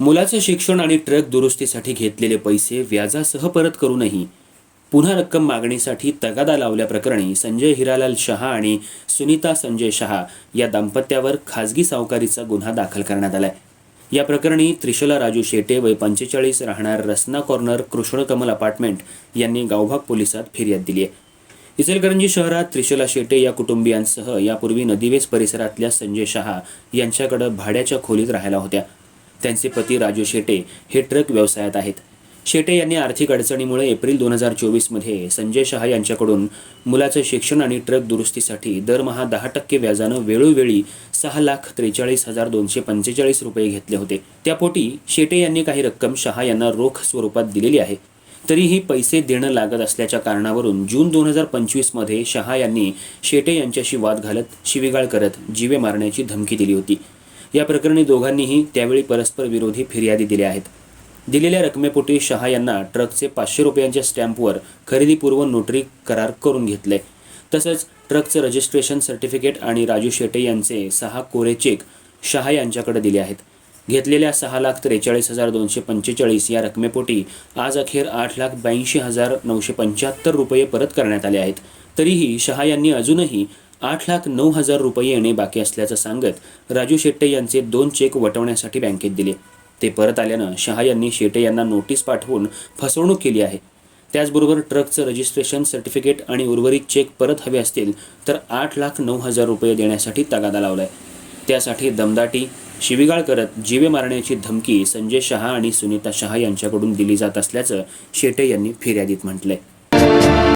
मुलाचं शिक्षण आणि ट्रक दुरुस्तीसाठी घेतलेले पैसे व्याजासह परत करूनही पुन्हा रक्कम मागणीसाठी तगादा लावल्याप्रकरणी संजय हिरालाल शहा आणि सुनीता संजय शहा या दाम्पत्यावर खाजगी सावकारीचा गुन्हा दाखल करण्यात आलाय. या प्रकरणी त्रिशला राजू शेटे वय पंचेचाळीस राहणार रसना कॉर्नर कृष्णकमल अपार्टमेंट यांनी गावभाग पोलिसात फिर्याद दिली आहे. इचलकरंजी शहरात त्रिशला शेटे या कुटुंबियांसह यापूर्वी नदीवेस परिसरातल्या संजय शहा यांच्याकडे भाड्याच्या खोलीत राहायला होत्या. त्यांचे पती राजू शेटे हे ट्रक व्यवसायात आहेत. शेटे यांनी आर्थिक अडचणीमुळे एप्रिल दोन हजार चोवीसमध्ये संजय शहा यांच्याकडून मुलाचं शिक्षण आणि ट्रक दुरुस्तीसाठी दरमहा दहा टक्के व्याजानं वेळोवेळी सहा लाख त्रेचाळीस हजार दोनशे पंचेचाळीस रुपये घेतले होते. त्यापोटी शेटे यांनी काही रक्कम शहा यांना रोख स्वरूपात दिलेली आहे. तरीही पैसे देणं लागत असल्याच्या कारणावरून जून दोन हजार पंचवीसमध्ये शहा यांनी शेटे यांच्याशी वाद घालत शिवीगाळ करत जीवे मारण्याची धमकी दिली होती. या प्रकरणी दोघांनीही त्यावेळी परस्पर विरोधी फिर्यादी दिल्या आहेत. दिलेल्या रकमेपोटी शहा यांना ट्रकचे पाचशे रुपयांच्या स्टॅम्पवर खरेदीपूर्व नोटरी करार करून घेतले. तसंच ट्रकचं रजिस्ट्रेशन सर्टिफिकेट आणि राजू शेटे यांचे सहा कोरे चेक शहा यांच्याकडे दिले आहेत. घेतलेल्या सहा लाख त्रेचाळीस हजार दोनशे पंचेचाळीस या रकमेपोटी आज अखेर आठ लाख ब्याऐंशी हजार नऊशे पंच्याहत्तर रुपये परत करण्यात आले आहेत. तरीही शहा यांनी अजूनही आठ लाख नऊ हजार रुपये येणे बाकी असल्याचं सांगत राजू शेट्टे यांचे दोन चेक वटवण्यासाठी बँकेत दिले. ते परत आल्यानं शहा यांनी शेटे यांना नोटीस पाठवून फसवणूक केली आहे. त्याचबरोबर ट्रकचं रजिस्ट्रेशन सर्टिफिकेट आणि उर्वरित चेक परत हवे असतील तर आठ लाख नऊ हजार रुपये देण्यासाठी तगादा लावलाय. त्यासाठी दमदाटी शिवीगाळ करत जीवे मारण्याची धमकी संजय शहा आणि सुनीता शहा यांच्याकडून दिली जात असल्याचं शेटे यांनी फिर्यादीत म्हटलंय.